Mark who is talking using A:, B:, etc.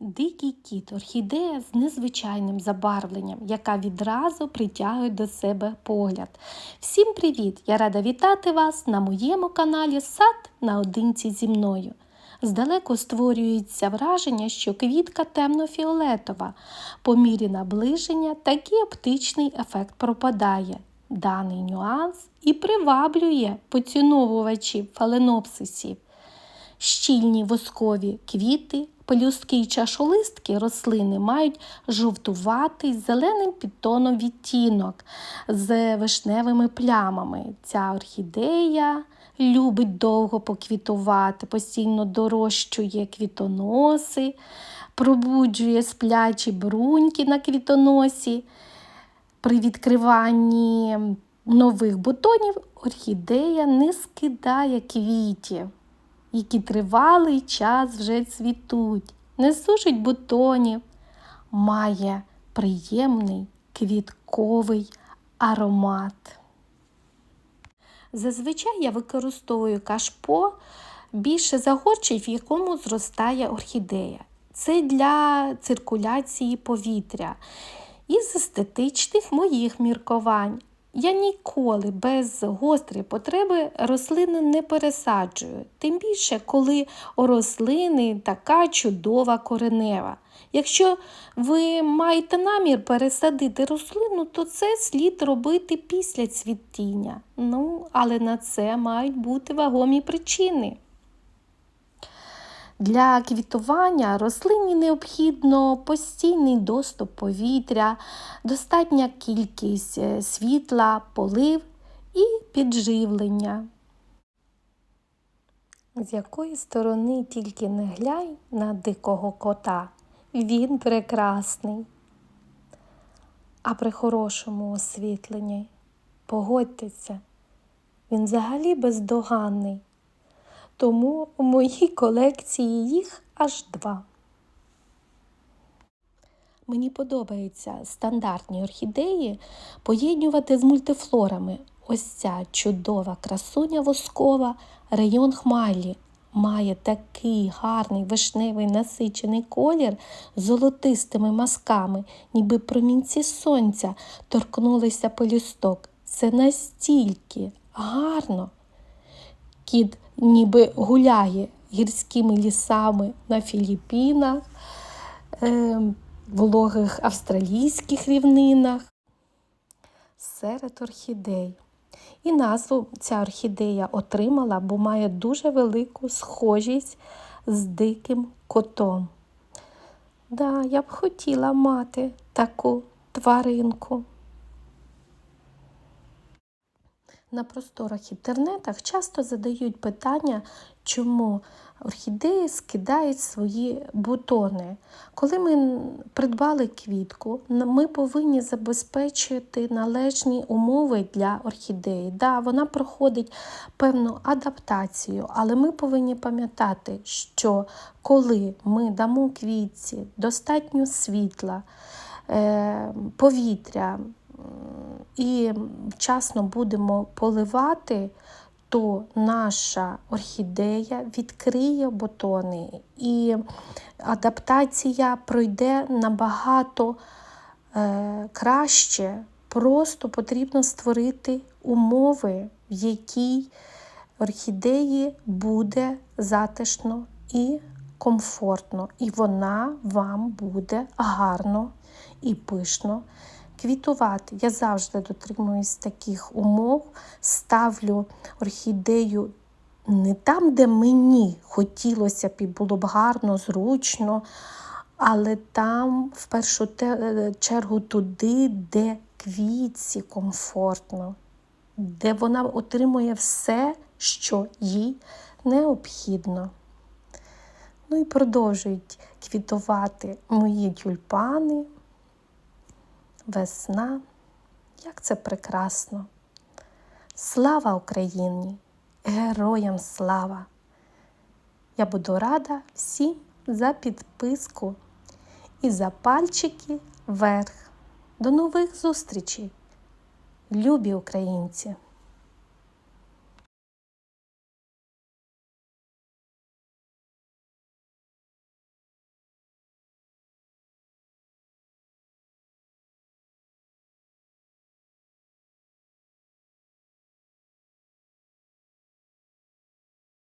A: Дикий кіт орхідея з незвичайним забарвленням, яка відразу притягує до себе погляд. Всім привіт! Я рада вітати вас на моєму каналі Сад наодинці зі мною. Здалеку створюється враження, що квітка темно-фіолетова. По мірі наближення такий оптичний ефект пропадає. Даний нюанс і приваблює поціновувачів фаленопсисів. Щільні воскові квіти, пелюстки і чашолистки рослини мають жовтуватий зеленим підтоном відтінок з вишневими плямами. Ця орхідея любить довго поквітувати, постійно дорощує квітоноси, пробуджує сплячі бруньки на квітоносі. При відкриванні нових бутонів орхідея не скидає квітів які тривалий час вже цвітуть, не сушить бутонів, має приємний квітковий аромат. Зазвичай я використовую кашпо більше загорчий, в якому зростає орхідея. Це для циркуляції повітря. Із естетичних моїх міркувань я ніколи без гострої потреби рослини не пересаджую, тим більше, коли у рослини така чудова коренева. Якщо ви маєте намір пересадити рослину, то це слід робити після цвітіння. Ну, але на це мають бути вагомі причини. Для квітування рослині необхідно постійний доступ повітря, достатня кількість е, світла, полив і підживлення. З якої сторони тільки не глянь на дикого кота, він прекрасний. А при хорошому освітленні, погодьтеся, він взагалі бездоганний тому у моїй колекції їх аж два. Мені подобається стандартні орхідеї поєднувати з мультифлорами. Ось ця чудова красуня воскова район хмайлі. Має такий гарний вишневий насичений колір з золотистими масками, ніби промінці сонця торкнулися пелюсток. Це настільки гарно. Кіт ніби гуляє гірськими лісами на Філіппінах, е, вологих австралійських рівнинах серед орхідей. І назву ця орхідея отримала, бо має дуже велику схожість з диким котом. Да, я б хотіла мати таку тваринку. На просторах інтернетах часто задають питання, чому орхідеї скидають свої бутони. Коли ми придбали квітку, ми повинні забезпечити належні умови для орхідеї. Да, Вона проходить певну адаптацію, але ми повинні пам'ятати, що коли ми дамо квітці достатньо світла, е, повітря, і вчасно будемо поливати, то наша орхідея відкриє бутони, і адаптація пройде набагато е, краще. Просто потрібно створити умови, в якій орхідеї буде затишно і комфортно, і вона вам буде гарно і пишно квітувати. Я завжди дотримуюсь таких умов, ставлю орхідею не там, де мені хотілося б і було б гарно, зручно, але там, в першу чергу, туди, де квітці комфортно, де вона отримує все, що їй необхідно. Ну і продовжують квітувати мої тюльпани весна, як це прекрасно! Слава Україні! Героям слава! Я буду рада всім за підписку і за пальчики вверх. До нових зустрічей, любі українці!